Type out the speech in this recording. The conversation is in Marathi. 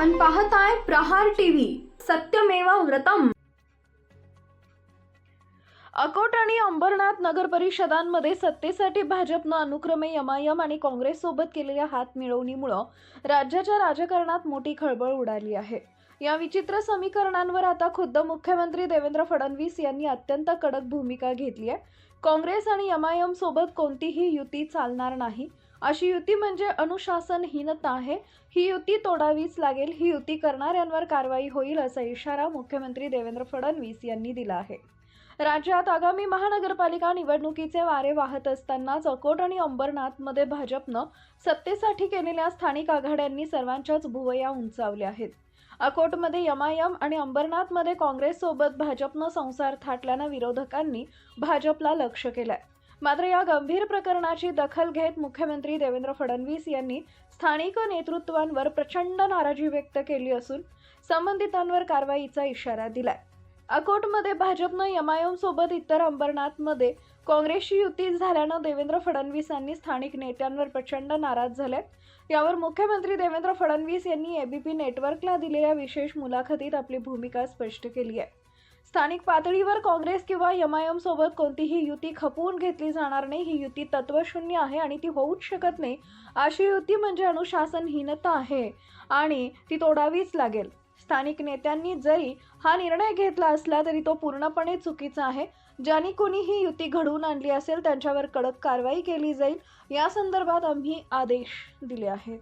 पाहताय प्रहार टीव्ही. सत्यमेवा व्रतम. अकोट आणि अंबरनाथ नगर परिषदांमध्ये सत्तेसाठी भाजपनं अनुक्रमे यमायम आणि काँग्रेस सोबत केलेल्या हात मिळवणीमुळं राज्याच्या राजकारणात मोठी खळबळ उडाली आहे. या विचित्र समीकरणांवर आता खुद्द मुख्यमंत्री देवेंद्र फडणवीस यांनी अत्यंत कडक भूमिका घेतली आहे. काँग्रेस आणि एमआयएम सोबत कोणतीही युती चालणार नाही. अशी युती म्हणजे अनुशासनहीनता आहे. ही युती तोडावीच लागेल. ही युती करणाऱ्यांवर कारवाई होईल असा इशारा मुख्यमंत्री देवेंद्र फडणवीस यांनी दिला आहे. राज्यात आगामी महानगरपालिका निवडणुकीचे वारे वाहत असतानाच अकोट आणि अंबरनाथमध्ये भाजपनं सत्तेसाठी केलेल्या स्थानिक आघाड्यांनी सर्वांच्याच भुवया उंचावल्या आहेत. अकोटमध्ये यमायम आणि अंबरनाथमध्ये काँग्रेससोबत भाजपनं संसार थाटल्यानं विरोधकांनी भाजपला लक्ष केलंय. मात्र या गंभीर प्रकरणाची दखल घेत मुख्यमंत्री देवेंद्र फडणवीस यांनी स्थानिक नेतृत्वांवर प्रचंड नाराजी व्यक्त केली असून संबंधितांवर कारवाईचा इशारा दिलाय. अकोटमध्ये भाजपनं यमायम सोबत इतर अंबरनाथमध्ये काँग्रेसची युती झाल्यानं देवेंद्र फडणवीसांनी स्थानिक नेत्यांवर प्रचंड नाराज झाले यावर मुख्यमंत्री देवेंद्र फडणवीस यांनी एबीपी नेटवर्कला दिलेल्या विशेष मुलाखतीत आपली भूमिका स्पष्ट केली आहे. स्थानिक पातळीवर काँग्रेस किंवा एमआयएम सोबत कोणतीही युती खपवून घेतली जाणार नाही. ही युती तत्वशून्य आहे आणि ती होऊच शकत नाही. अशी युती म्हणजे अनुशासनहीनता आहे आणि ती तोडावीच लागेल. स्थानिक नेत्यांनी जरी हा निर्णय घेतला असला तरी तो पूर्णपणे चुकीचा आहे. ज्यांनी कोणी ही युती घडवून आणली असेल त्यांच्यावर कडक कारवाई केली जाईल. या संदर्भात आम्ही आदेश दिले आहेत.